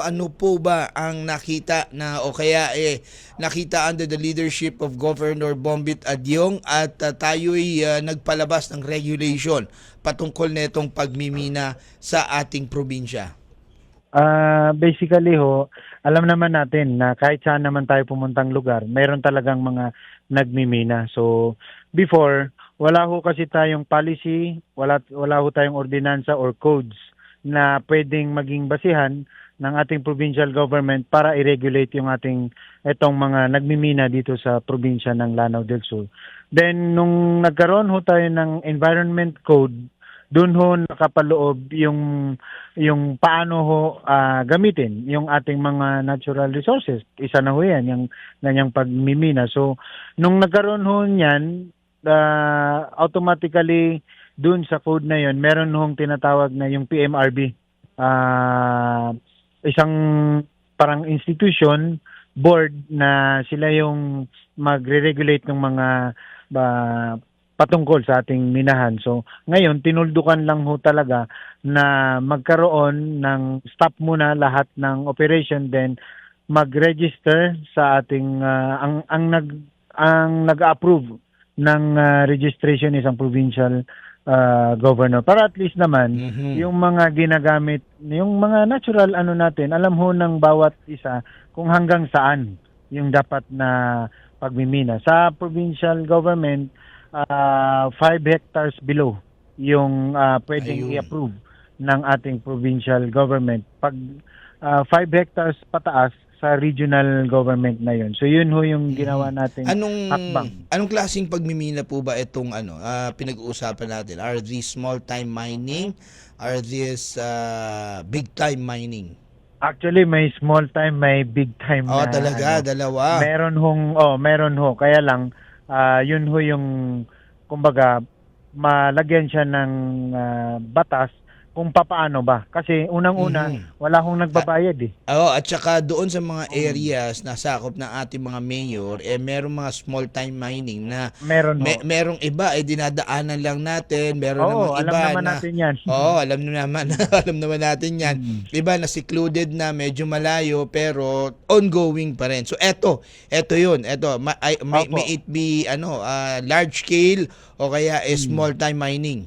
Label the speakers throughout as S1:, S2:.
S1: ano po ba ang nakita na o kaya eh nakita under the leadership of Governor Bombit Adyong at uh, tayo'y uh, nagpalabas ng regulation patungkol nitong pagmimina sa ating probinsya?
S2: Ah, basically ho, alam naman natin na kahit saan naman tayo pumuntang lugar, mayroon talagang mga nagmimina. So, before, wala ho kasi tayong policy, wala wala ho tayong ordinansa or codes na pwedeng maging basihan ng ating provincial government para i-regulate yung ating etong mga nagmimina dito sa probinsya ng Lanao del Sur. Then nung nagkaroon ho tayo ng environment code, doon ho nakapaloob yung yung paano ho ah, gamitin yung ating mga natural resources. Isa na ho yan, yung ganyang pagmimina. So, nung nagkaroon ho niyan, ah, automatically doon sa code na yon meron hong tinatawag na yung PMRB. Ah, isang parang institution, board na sila yung magre-regulate ng mga ah, patungkol sa ating minahan. So, ngayon, tinuldukan lang ho talaga na magkaroon ng stop muna lahat ng operation then mag-register sa ating ah, ang ang nag ang nag-approve ng ah, registration isang provincial ah, governor para at least naman
S1: Mhm.
S2: yung mga ginagamit yung mga natural ano natin alam ho ng bawat isa kung hanggang saan yung dapat na pagmimina sa provincial government 5 hectares below yung ah, pwedeng
S1: Ayun.
S2: i-approve ng ating provincial government pag 5 hectares pataas sa regional government na yun so yun ho yung ginawa natin
S1: Anong
S2: hakbang.
S1: anong klaseng pagmimina po ba itong ano ah, pinag-uusapan natin? Are these small time mining? Are these ah, big time mining?
S2: actually may small time may big time
S1: Oh,
S2: na,
S1: talaga,
S2: ano,
S1: dalawa.
S2: Meron hong, oh, meron ho. Kaya lang, ah, yun ho yung, kumbaga, malagyan siya ng ah, batas kung papaano ba. Kasi unang-una,
S1: Mhm.
S2: wala hong nagbabayad eh.
S1: Oo, at saka doon sa mga areas na sakop ng ating mga mayor, eh merong mga small time mining na
S2: Meron
S1: me- merong iba eh dinadaanan lang natin, meron
S2: Oo,
S1: namang
S2: alam
S1: iba
S2: naman
S1: na
S2: natin yan.
S1: Oo, alam na naman, alam naman natin 'yan.
S2: Mm.
S1: Iba na secluded na, medyo malayo pero ongoing pa rin. So eto, eto 'yun. Eto, ma- ay- may,
S2: Opo.
S1: may it be ano, ah, large scale o kaya eh, small time mining.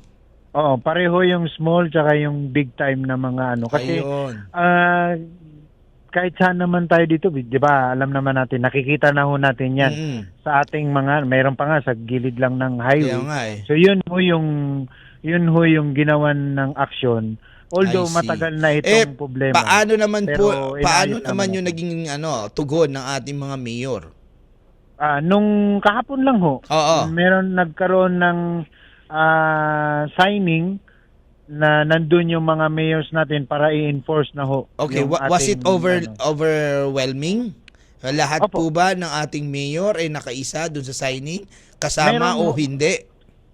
S2: Oo, pareho yung small tsaka yung big time na mga ano. Kasi,
S1: Ayun.
S2: ah, kahit saan naman tayo dito, di ba, alam naman natin, nakikita na ho natin yan
S1: Mm.
S2: sa ating mga, mayroon pa nga sa gilid lang ng highway.
S1: Nga eh.
S2: So yun ho yung yun ho yung ginawan ng aksyon. Although
S1: I see.
S2: matagal na itong
S1: Eh,
S2: problema.
S1: Paano naman po, paano naman
S2: naman
S1: yung naging ano, tugon ng ating mga mayor?
S2: Ah, nung kahapon lang ho,
S1: Oo.
S2: meron nagkaroon ng ah, signing na nandun yung mga mayors natin para i-enforce na ho.
S1: Okay, wa- was it
S2: ating,
S1: over
S2: ano.
S1: overwhelming? Lahat
S2: Opo.
S1: po ba ng ating mayor ay nakaisa doon sa signing? Kasama
S2: Meron
S1: o hindi?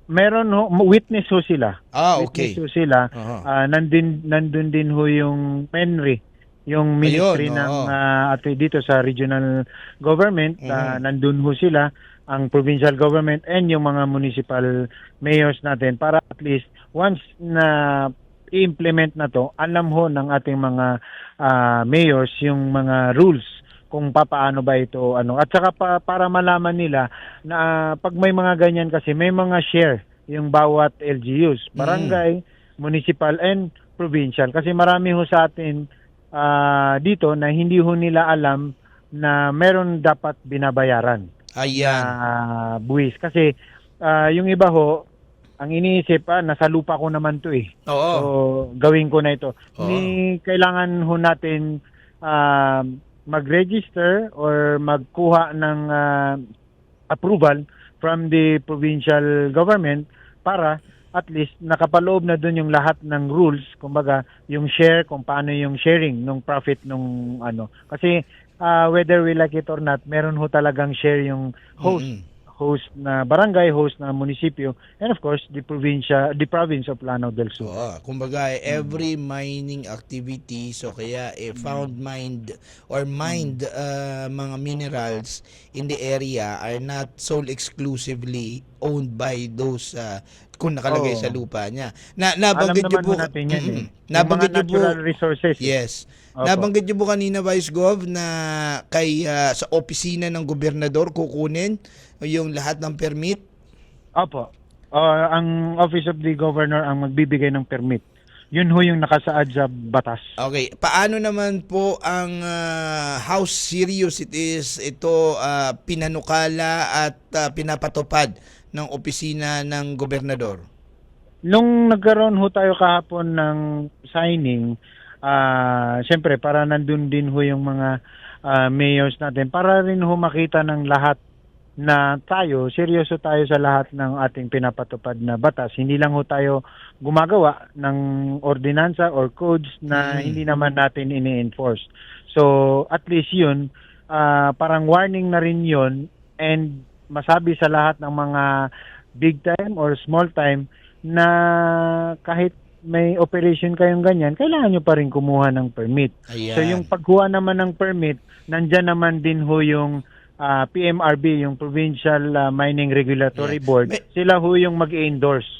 S2: Meron ho, witness ho sila.
S1: Ah, okay.
S2: Witness ho sila.
S1: Aha.
S2: Ah, nandun, nandun din ho yung Penry, yung ministry
S1: Ayun,
S2: ng
S1: oo.
S2: ah, at dito sa regional government, ah, nandun ho sila ang provincial government and yung mga municipal mayors natin para at least once na i-implement na to, alam ho ng ating mga ah, mayors yung mga rules kung papaano ba ito ano. At saka pa, para malaman nila na ah, pag may mga ganyan kasi may mga share yung bawat LGUs barangay municipal and provincial. Kasi marami ho sa atin ah, dito na hindi ho nila alam na meron dapat binabayaran
S1: Ayan.
S2: na buwis kasi ah, yung iba ho ang iniisip ah, nasa lupa ko naman to eh
S1: Oo.
S2: So, gawin ko na ito.
S1: Oo.
S2: Ni kailangan ho natin ah, mag-register or magkuha ng ah, approval from the provincial government para at least nakapaloob na doon yung lahat ng rules, kumbaga yung share, kung paano yung sharing ng profit nung ano. Kasi ah, whether we like it or not, meron ho talagang share yung host
S1: Mm-mm.
S2: Host na barangay, host na munisipyo, and of course, the provincia, the province of Lanao del Sur.
S1: Oo, kumbaga eh, every mining activity so kaya eh, found mined or mined uh, mga minerals in the area are not sold exclusively owned by those uh, kung nakalagay
S2: Oo.
S1: sa lupa niya. Na
S2: Alam
S1: nabanggit niyo
S2: naman
S1: po
S2: po natin yan eh. Yung mga
S1: nabanggit niyo po
S2: natural resources. eh.
S1: Yes.
S2: Opo.
S1: Nabanggit niyo po kanina Vice Gov na kay ah, sa opisina ng gobernador kukunin yung lahat ng permit.
S2: Opo. Ah, ang Office of the Governor ang magbibigay ng permit. Yun ho yung nakasaad sa batas.
S1: Okay, paano naman po ang ah, how serious it is ito ah, pinanukala at ah, pinapatupad ng opisina ng gobernador?
S2: Nung nagkaroon ho tayo kahapon ng signing, ah siyempre para nandun din ho yung mga ah, mayors natin para rin ho makita ng lahat na tayo, seryoso tayo sa lahat ng ating pinapatupad na batas. Hindi lang ho tayo gumagawa ng ordinansa or codes na
S1: Mm.
S2: hindi naman natin ini-enforce. So, at least yun, ah, parang warning na rin yun and masabi sa lahat ng mga big time or small time na kahit may operation kayong ganyan, kailangan nyo pa rin kumuha ng permit.
S1: Ayan.
S2: So yung pagkuha naman ng permit, nandyan naman din ho yung ah, PMRB, yung Provincial ah, Mining Regulatory
S1: Yeah.
S2: Board.
S1: May-
S2: Sila ho yung mag-endorse